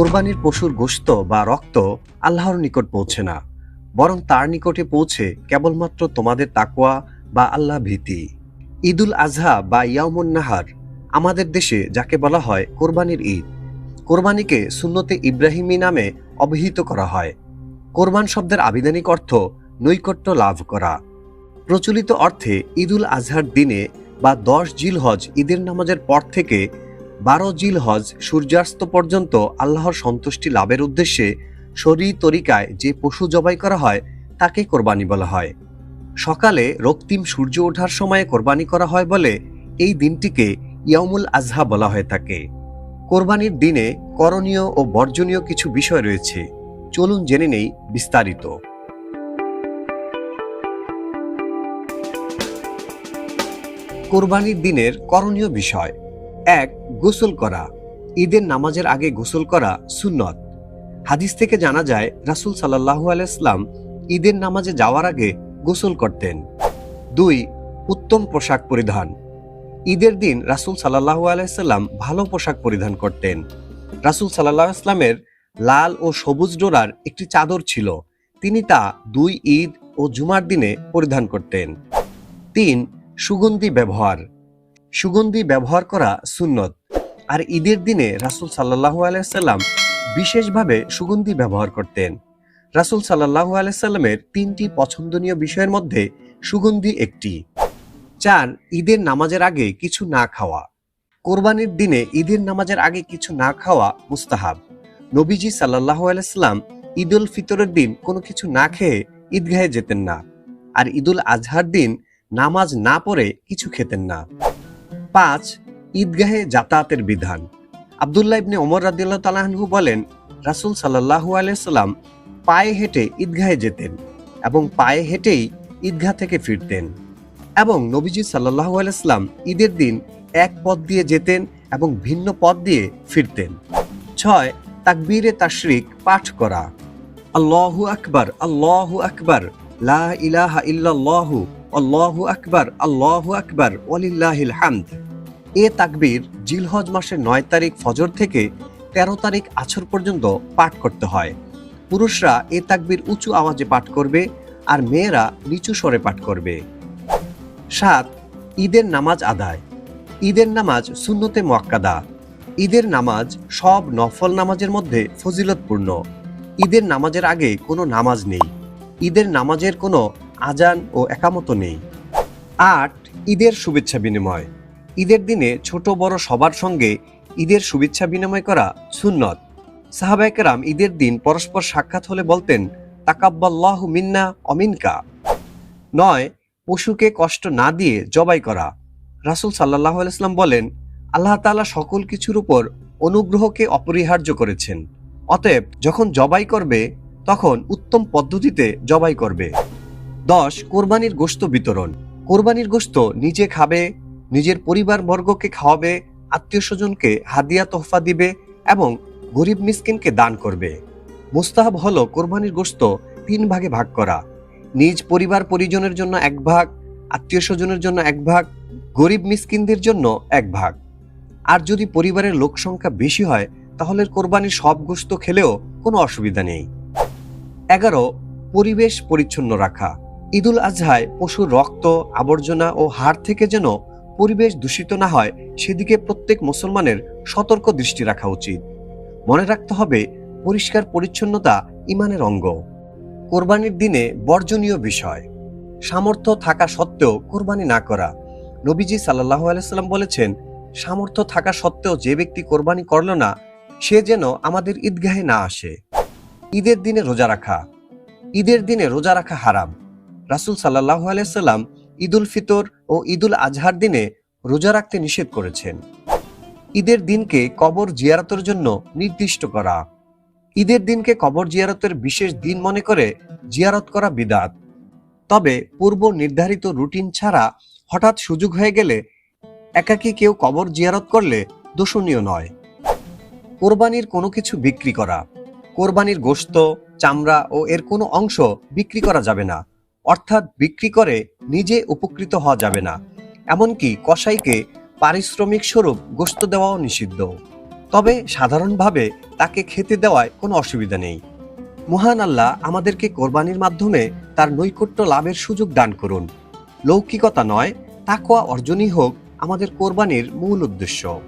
কোরবানির পশুর গোশত বা রক্ত আল্লাহর নিকট পৌঁছে না, বরং তার নিকটে পৌঁছে কেবলমাত্র তোমাদের তাকওয়া বা আল্লাহ ভীতি। ঈদুল আজহা বা ইয়ামুন নাহার আমাদের দেশে যাকে বলা হয় কোরবানির ঈদ, কোরবানিকে সুন্নতে ইব্রাহিমী নামে অভিহিত করা হয়। কোরবান শব্দের আবিধানিক অর্থ নৈকট্য লাভ করা। প্রচলিত অর্থে ঈদুল আজহার দিনে বা দশ জিল হজ ঈদের নামাজের পর থেকে বারো জিল হজ সূর্যাস্ত পর্যন্ত আল্লাহর সন্তুষ্টি লাভের উদ্দেশ্যে শরী তরিকায় যে পশু জবাই করা হয়, তাকে কোরবানি বলা হয়। সকালে রক্তিম সূর্য ওঠার সময়ে কোরবানি করা হয় বলে এই দিনটিকে ইয়ামুল আজহা বলা হয়ে থাকে। কোরবানির দিনে করণীয় ও বর্জনীয় কিছু বিষয় রয়েছে। চলুন জেনে নেই বিস্তারিত। কোরবানির দিনের করণীয় বিষয়। এক, গোসল করা। ঈদের নামাজের আগে গোসল করা সুন্নত। হাদিস থেকে জানা যায়, রাসূল সাল্লাহু আলাইসলাম ঈদের নামাজে যাওয়ার আগে গোসল করতেন। দুই, উত্তম পোশাক পরিধান। ঈদের দিন রাসূল সাল্লাহু আলাইসাল্লাম ভালো পোশাক পরিধান করতেন। রাসূল সাল্লাহ ইসলামের লাল ও সবুজ ডোরার একটি চাদর ছিল। তিনি তা দুই ঈদ ও জুমার দিনে পরিধান করতেন। তিন, সুগন্ধি ব্যবহার। সুগন্ধি ব্যবহার করা সুন্নত। আর ঈদের দিনে রাসূল সাল্লাহু আলাইসাল্লাম বিশেষভাবে সুগন্ধি ব্যবহার করতেন। রাসূল সাল্লাহু আলাইসাল্লামের তিনটি পছন্দনীয় বিষয়ের মধ্যে সুগন্ধি একটি। চার, ঈদের নামাজের আগে কিছু না খাওয়া। কোরবানির দিনে ঈদের নামাজের আগে কিছু না খাওয়া মুস্তাহাব। নবীজি সাল্লাহ আলাইসাল্লাম ঈদ উল ফিতরের দিন কোনো কিছু না খেয়ে ঈদগাহে যেতেন না। আর ঈদুল আজহার দিন নামাজ না পড়ে কিছু খেতেন না। পাঁচ ঈদগাহে যাতায়াতের বিধান। আবদুল্লাহ ইবনে ওমর রাদিল্লাহ তালাহু বলেন, রাসূল সাল্লাহু আলাইসাল্লাম পায়ে হেঁটে ঈদগাহে যেতেন এবং পায়ে হেঁটেই ঈদগাহ থেকে ফিরতেন এবং নবীজি সাল্লাহু আলাইসলাম ঈদের দিন এক পথ দিয়ে যেতেন এবং ভিন্ন পথ দিয়ে ফিরতেন। ছয়, তাকবীরে তাশরিক পাঠ করা। আল্লাহু আকবার আল্লাহু আকবার, লা ইলাহা ইল্লাল্লাহু আল্লাহু আকবার আল্লাহু আকবার, ওয়ালিল্লাহিল হামদ। এ তাকবীর জিলহজ মাসের নয় তারিখ ফজর থেকে তেরো তারিখ আছর পর্যন্ত পাঠ করতে হয়। পুরুষরা এ তাকবীর উঁচু আওয়াজে পাঠ করবে আর মেয়েরা নিচু স্বরে পাঠ করবে। সাত, ঈদের নামাজ আদায়। ঈদের নামাজ সুন্নতে মোয়াক্কাদা। ঈদের নামাজ সব নফল নামাজের মধ্যে ফজিলতপূর্ণ। ঈদের নামাজের আগে কোনো নামাজ নেই। ঈদের নামাজের কোনো আজান ও একামত নেই। আট, ঈদের শুভেচ্ছা বিনিময়। ঈদের দিনে ছোট বড় সবার সঙ্গে ঈদের শুভেচ্ছা বিনিময় করা সুন্নত। সাহাবায়কেরাম ঈদের দিন পরস্পর সাক্ষাৎ হলে বলতেন, তাকাব্বাল্লাহ মিন্না অমিনকা নয়, পশুকে কষ্ট না দিয়ে জবাই করা। রাসূল সাল্লাহ আলাইসলাম বলেন, আল্লাহ তাআলা সকল কিছুর উপর অনুগ্রহকে অপরিহার্য করেছেন। অতএব যখন জবাই করবে, তখন উত্তম পদ্ধতিতে জবাই করবে। দশ, কোরবানির গোশত বিতরণ। কোরবানির গোশত নিজে খাবে, নিজের পরিবার বর্গকে খাওয়াবে আত্মীয় স্বজনকে হাদিয়া তোহফা দিবে এবং গরিব মিসকিনকে দান করবে। মুস্তাহাব হল কোরবানির গোশত তিন ভাগে ভাগ করা। নিজ পরিবার পরিজনের জন্য এক ভাগ আত্মীয় স্বজনের জন্য এক ভাগ, গরিব মিসকিনদের জন্য এক ভাগ। আর যদি পরিবারের লোক সংখ্যা বেশি হয়, তাহলে কোরবানির সব গোস্ত খেলেও কোনো অসুবিধা নেই। এগারো, পরিবেশ পরিচ্ছন্ন রাখা। ঈদুল আজহায় পশুর রক্ত, আবর্জনা ও হাড় থেকে যেন পরিবেশ দূষিত না হয়, সেদিকে প্রত্যেক মুসলমানের সতর্ক দৃষ্টি রাখা উচিত। মনে রাখতে হবে, পরিষ্কার পরিচ্ছন্নতা ইমানের অঙ্গ। কোরবানির দিনে বর্জনীয় বিষয়। সামর্থ্য থাকা সত্ত্বেও কোরবানি না করা। নবীজি সাল্লাহ আলাইসাল্লাম বলেছেন, সামর্থ্য থাকা সত্ত্বেও যে ব্যক্তি কোরবানি করল না, সে যেন আমাদের ঈদগাহে না আসে। ঈদের দিনে রোজা রাখা। ঈদের দিনে রোজা রাখা হারাম। রাসূল সাল্লাহ আলাইসাল্লাম ঈদুল ফিতর ও ঈদুল আজহার দিনে রোজা রাখতে নিষেধ করেছেন। ঈদের দিনকে কবর জিয়ারতের জন্য নির্দিষ্ট করা। ঈদের দিনকে কবর জিয়ারতের বিশেষ দিন মনে করে জিয়ারত করা বিদাত। তবে পূর্ব নির্ধারিত রুটিন ছাড়া হঠাৎ সুযোগ হয়ে গেলে একাকী কেউ কবর জিয়ারত করলে দোষণীয় নয়। কোরবানির কোনো কিছু বিক্রি করা। কোরবানির গোশত, চামড়া ও এর কোনো অংশ বিক্রি করা যাবে না। অর্থাৎ বিক্রি করে নিজে উপকৃত হওয়া যাবে না। এমনকি কসাইকে পারিশ্রমিক স্বরূপ গোস্ত দেওয়াও নিষিদ্ধ। তবে সাধারণভাবে তাকে খেতে দেওয়ায় কোনো অসুবিধা নেই। মহান আল্লাহ আমাদেরকে কোরবানির মাধ্যমে তার নৈকট্য লাভের সুযোগ দান করুন। লৌকিকতা নয় তাকোয়া অর্জনই হোক আমাদের কোরবানির মূল উদ্দেশ্য।